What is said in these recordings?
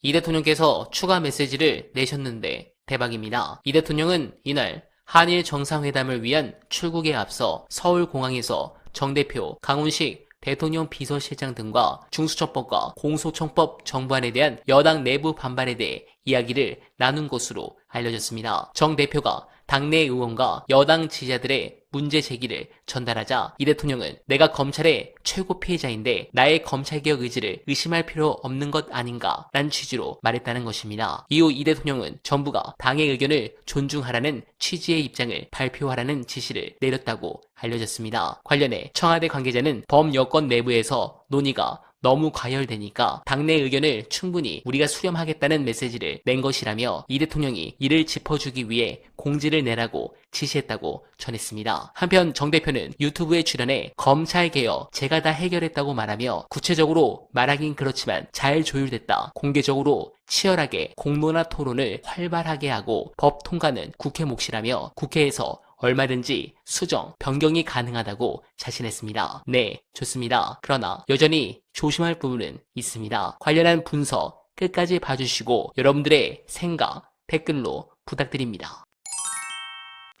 이 대통령께서 추가 메시지를 내셨는데 대박입니다. 이 대통령은 이날 한일 정상회담을 위한 출국에 앞서 서울공항에서 정 대표, 강훈식 대통령 비서실장 등과 중수처법과 공소청법 정부안에 대한 여당 내부 반발에 대해 이야기를 나눈 것으로 알려졌습니다. 정 대표가 당내 의원과 여당 지지자들의 문제 제기를 전달하자 이 대통령은 내가 검찰의 최고 피해자인데 나의 검찰개혁 의지를 의심할 필요 없는 것 아닌가 란 취지로 말했다는 것입니다. 이후 이 대통령은 정부가 당의 의견을 존중하라는 취지의 입장을 발표하라는 지시를 내렸다고 알려졌습니다. 관련해 청와대 관계자는 범여권 내부에서 논의가 너무 과열되니까 당내 의견을 충분히 우리가 수렴하겠다는 메시지를 낸 것이라며 이 대통령이 이를 짚어주기 위해 공지를 내라고 지시했다고 전했습니다. 한편 정 대표는 유튜브에 출연해 검찰 개혁 제가 다 해결했다고 말하며 구체적으로 말하긴 그렇지만 잘 조율됐다. 공개적으로 치열하게 공론화 토론을 활발하게 하고 법 통과는 국회 몫이라며 국회에서 얼마든지 수정, 변경이 가능하다고 자신했습니다. 네, 좋습니다. 그러나 여전히 조심할 부분은 있습니다. 관련한 분석 끝까지 봐주시고 여러분들의 생각 댓글로 부탁드립니다.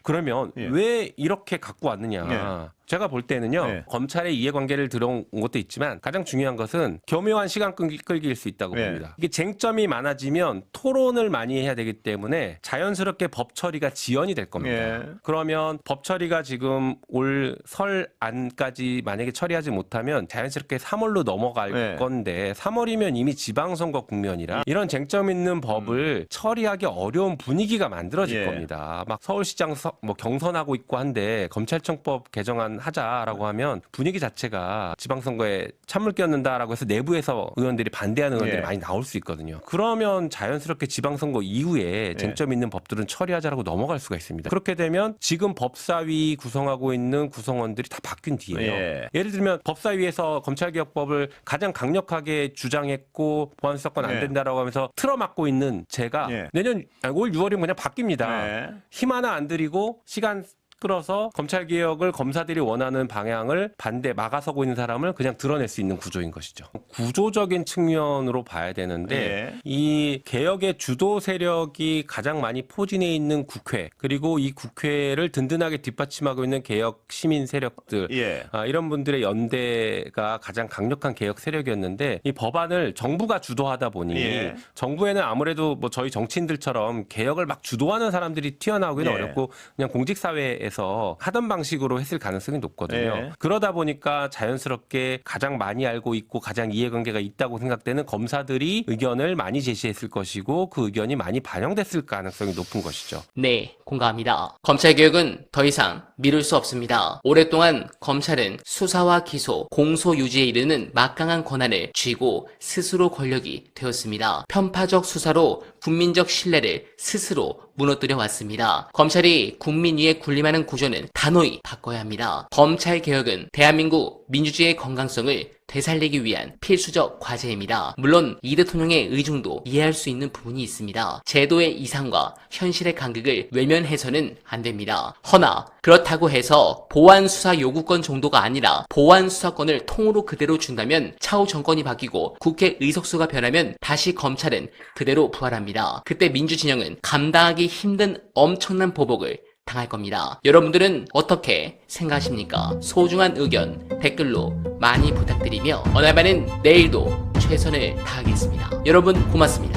그러면 예. 왜 이렇게 갖고 왔느냐? 예. 제가 볼 때는요. 예. 검찰의 이해관계를 들어온 것도 있지만 가장 중요한 것은 교묘한 시간 끌기, 끌기일 수 있다고 예. 봅니다. 이게 쟁점이 많아지면 토론을 많이 해야 되기 때문에 자연스럽게 법 처리가 지연이 될 겁니다. 예. 그러면 법 처리가 지금 올 설 안까지 만약에 처리하지 못하면 자연스럽게 3월로 넘어갈 예. 건데 3월이면 이미 지방선거 국면이라 이런 쟁점 있는 법을 처리하기 어려운 분위기가 만들어질 예. 겁니다. 막 서울시장 서- 뭐 경선하고 있고 한데 검찰청법 개정안 하자라고 하면 분위기 자체가 지방선거에 찬물 끼얹는다라고 해서 내부에서 의원들이 반대하는 의원들이 예. 많이 나올 수 있거든요. 그러면 자연스럽게 지방선거 이후에 쟁점 있는 법들은 처리하자라고 넘어갈 수가 있습니다. 그렇게 되면 지금 법사위 구성하고 있는 구성원들이 다 바뀐 뒤에요. 예. 예를 들면 법사위에서 검찰개혁법을 가장 강력하게 주장했고 보안수사권 안 예. 된다라고 하면서 틀어막고 있는 제가 예. 내년 아니, 올 6월이면 그냥 바뀝니다. 네. 힘 하나 안 들이고 시간 끌어서 검찰 개혁을 검사들이 원하는 방향을 반대 막아서고 있는 사람을 그냥 드러낼 수 있는 구조인 것이죠. 구조적인 측면으로 봐야 되는데 예. 이 개혁의 주도 세력이 가장 많이 포진해 있는 국회 그리고 이 국회를 든든하게 뒷받침하고 있는 개혁 시민 세력들 예. 아, 이런 분들의 연대가 가장 강력한 개혁 세력이었는데 이 법안을 정부가 주도하다 보니 예. 정부에는 아무래도 뭐 저희 정치인들처럼 개혁을 막 주도하는 사람들이 튀어나오기는 예. 어렵고 그냥 공직 사회에 서 하던 방식으로 했을 가능성이 높거든요. 예. 그러다 보니까 자연스럽게 가장 많이 알고 있고 가장 이해관계가 있다고 생각되는 검사들이 의견을 많이 제시했을 것이고 그 의견이 많이 반영됐을 가능성이 높은 것이죠. 네, 공감합니다. 검찰 개혁은 더 이상 미룰 수 없습니다. 오랫동안 검찰은 수사와 기소, 공소 유지에 이르는 막강한 권한을 쥐고 스스로 권력이 되었습니다. 편파적 수사로 국민적 신뢰를 스스로 무너뜨려 왔습니다. 검찰이 국민 위에 군림하는 구조는 단호히 바꿔야 합니다. 검찰 개혁은 대한민국 민주주의의 건강성을 되살리기 위한 필수적 과제입니다. 물론 이 대통령의 의중도 이해할 수 있는 부분이 있습니다. 제도의 이상과 현실의 간극을 외면해서는 안 됩니다. 허나 그렇다고 해서 보안 수사 요구권 정도가 아니라 보안 수사권을 통으로 그대로 준다면 차후 정권이 바뀌고 국회 의석수가 변하면 다시 검찰은 그대로 부활합니다. 그때 민주진영은 감당하기 힘든 엄청난 보복을 당할 겁니다. 여러분들은 어떻게 생각하십니까? 소중한 의견 댓글로 많이 부탁드리며 어날바는 내일도 최선을 다하겠습니다. 여러분 고맙습니다.